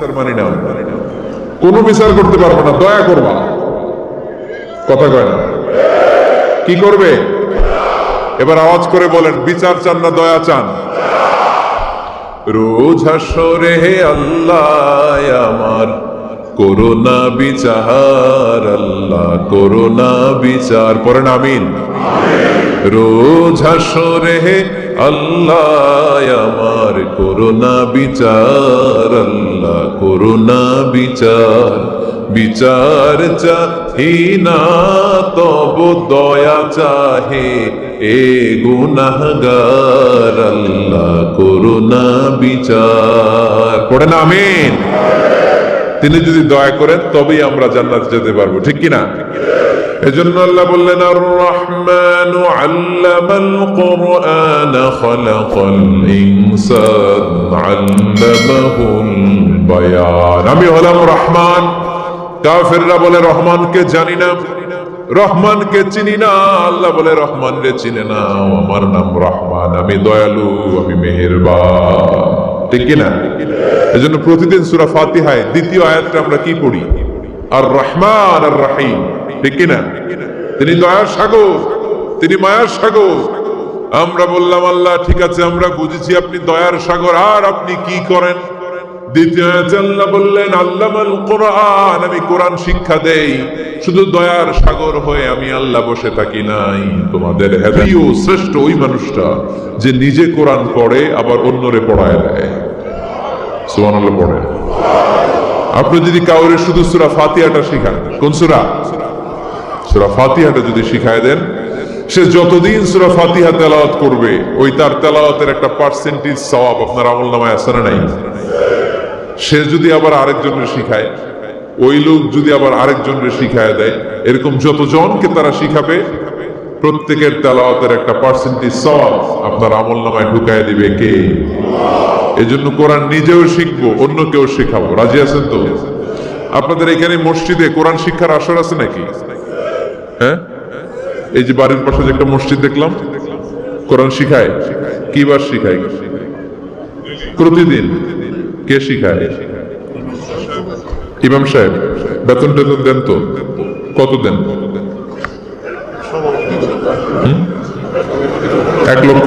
বিচার মানি বিচার করতে পারব না, দয়া করবা কথা কয় না? কি করবে? এবার আওয়াজ করে বলেন, বিচার চান না, দয়া চান। রোজ হাসরে আল্লাহ আমার, করোনা বিচার, আল্লাহ করোনা বিচার। আমিন। রোজ হাসরে আল্লাহ আমার, করোনা বিচার, আল্লাহ করোনা বিচার। বিচার চাহি না, তব দয়া চাহে এ গুনাহগার। আল্লাহ করুণা বিচার। পড়েন আমিন। তিনি যদি দয়া করেন, তবেই আমরা জান্নাত যেতে পারব। ঠিক কিনা? এজন্য আল্লাহ বললেন আর রহমান আল্লামাল কোরআন খলাকাল ইনসান আল্লামাহুল বায়ান। আমি হলাম রহমান। কাফেররা বলে, রহমানকে জানি না, রহমানকে চিনি না। আল্লাহ বলে রহমান রে চিনে না আমার নাম রহমান, আমি দয়ালু, আমি মেহেরবান। ঠিক কিনা? এই জন্য প্রতিদিন সুরা ফাতিহায় দ্বিতীয় আয়াতটা আমরা কি পড়ি? আর রহমান আর রাহিম ঠিক কিনা? তিনি দয়ার সাগর, তিনি মায়ার সাগর। আমরা বললাম, আল্লাহ, ঠিক আছে, আমরা বুঝেছি আপনি দয়ার সাগর, আর আপনি কি করেন? দ্বিতীয় বললেন কোরআন, আমি কোরআন শিক্ষা দেই। শুধু দয়ার সাগর হয়ে আমি আল্লাহ বসে থাকি নাই। তোমাদের শ্রেষ্ঠ ওই মানুষটা যে নিজে কোরআন পড়ে, আবার অন্যরে পড়ায় দেয়। পড়ে। আপনি যদি কাউরে শুধু সুরা ফাতিহাটা শিখান, কোন সুরা? সুরা ফাতিহাটা যদি শিখায় দেন, সে যতদিন সুরা ফাতিহা তেলাওয়াত করবে, ওই তার তেলাওয়াতের একটা পার্সেন্টেজ সওয়াব আপনার আমল নামায় আসে না নাই? সে যদি আবার আরেকজনের শিখায়, ওই লোক যদি আবার আরেকজনের শিখায় দেয়, এরকম যতজনকে তারা শিখাবে, প্রত্যেকের তেলাওয়াতের একটা পার্সেন্টেজ সওয়াব আপনার আমল নামায় ঢুকায় দিবে কে? এজন্য কোরআন নিজেও শিখব অন্য কেউ শেখাবো। রাজি আছেন তো? আপনাদের এখানে মসজিদে কোরআন শিক্ষার আসর আছে নাকি? হ্যাঁ? এই যে বাড়ির পাশে যে একটা মসজিদ দেখলাম, কোরআন শিখায়? কি বার শিখায়? প্রতিদিন। কে শিখায়? ইমাম সাহেব, বেতন টেতন দেন তো? কত দেন? এক লক্ষ।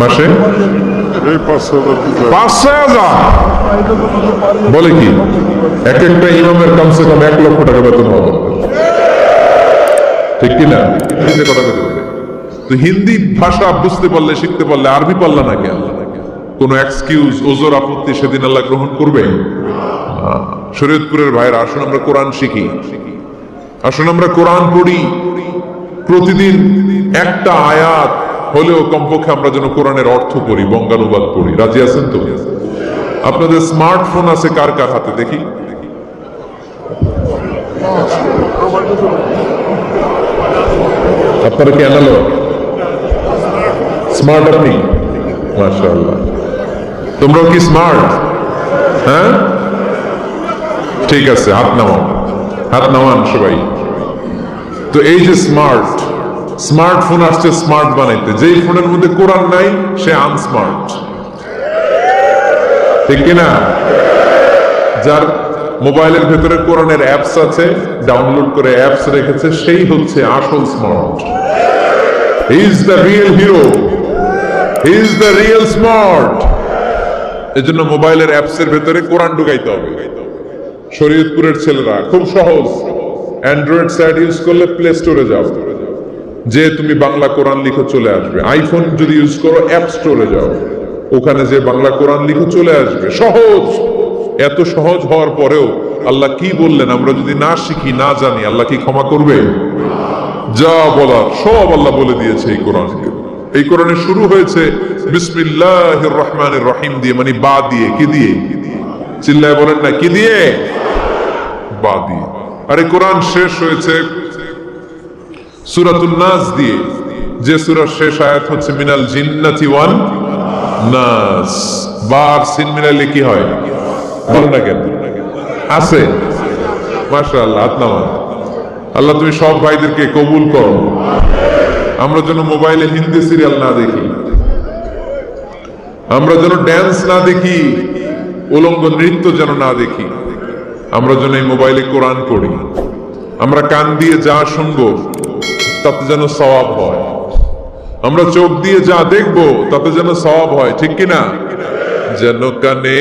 মাসে? বলে কি? এক একটা ইমামের কমসে কম এক লক্ষ টাকা বেতন হবে। ঠিক কিনা তো হিন্দি ভাষা বুঝতে পারলে, শিখতে পারলে, আরবি পারলা না কে আল্লাহ? কোন এক্সকিউজ ওজোর আপত্তি সেদিন আল্লাহ গ্রহণ করবে। শরীয়তপুরের ভাইয়ের, আসুন আমরা কোরআন শিখি। আসুন আমরা কোরআন পড়ি। প্রতিদিন একটা আয়াত হলেও কমপক্ষে আমরা যেন কোরআনের অর্থ পড়ি, বঙ্গানুবাদ পড়ি। রাজি আছেন তো? আপনাদের স্মার্টফোন আছে কার কার হাতে দেখি? আপনারা কি অ্যানালগ স্মার্ট আপনি? মাশাআল্লাহ। তোমরাও কি স্মার্ট হ্যাঁ? ঠিক আছে, হাত নামাও। হাত নামান সবাই। তো এই যে স্মার্ট স্মার্টফোন আসছে স্মার্ট বানাইতে। যেই ফোনের মধ্যে কোরআন নাই, সে আনস্মার্ট ঠিক কিনা যার মোবাইলের ভেতরে কোরআনের অ্যাপস আছে ডাউনলোড করে অ্যাপস রেখেছে, সেই হচ্ছে আসল smart he is the real hero he is the real smart এজন্য মোবাইলের অ্যাপস এর ভেতরে কোরআন ঢুকাইতে হবে। শরীয়তপুরের ছেলেরা, খুব সহজ। অ্যান্ড্রয়েড সাইট ইউজ করলে প্লে স্টোরে যাও। যে তুমি বাংলা কোরআন লিখে চলে আসবে। আইফোন যদি ইউজ করো অ্যাপ স্টোরে যাও। ওখানে যে বাংলা কোরআন লিখে চলে আসবে। সহজ! এত সহজ হওয়ার পরেও আল্লাহ কি বললেন? আমরা যদি না শিখি, না জানি, আল্লাহ কি ক্ষমা করবে? যা বলার সব আল্লাহ বলে দিয়েছে এই কোরআনকে। এই কোরআনে শুরু হয়েছে বিসমিল্লাহ রহমানের রহিম দিয়ে মানে বা দিয়ে, কি দিয়ে? চিল্লায় বলেন না, কি দিয়ে? বা দিয়ে। আরে কোরআন শেষ হয়েছে সুরাতুল নাস দিয়ে। যে সুরার শেষ আয়াত হচ্ছে মিনাল জিন্নাতি ওয়ান নাস। বার সিন মিলাইলে কি হয়? বল না কেন? আছে। মাশাআল্লাহ, হাত আল্লাহ তুমি সব ভাইদেরকে কবুল করো। আমরা যেন মোবাইলে হিন্দি সিরিয়াল না দেখি। আমরা যেন ড্যান্স না দেখি, উলঙ্গ নৃত্য যেন না দেখি। আমরা যেন এই মোবাইলে কোরআন পড়ি। আমরা কান দিয়ে যা শুনব, তাতে যেন সওয়াব হয়। আমরা চোখ দিয়ে যা দেখব, তাতে যেন সওয়াব হয়, ঠিক কিনা যেন কানে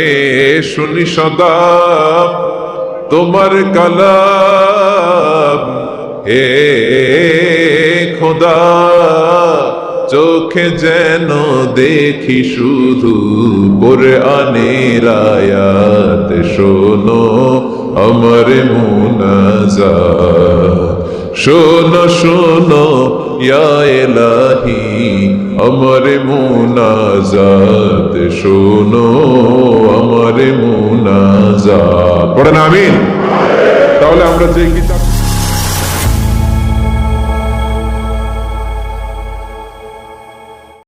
শুনি সদা তোমার কালাম, হে খোদা, চোখে যেন দেখি শুধু করে আনের আয়াত। শোনো আমার মুনাজা শোনো শোনো এলাহি, আমার মুনাজাত। শোনো আমার মুনাজাত। পড়েন আমিন? তাহলে আমরা যে কিতাব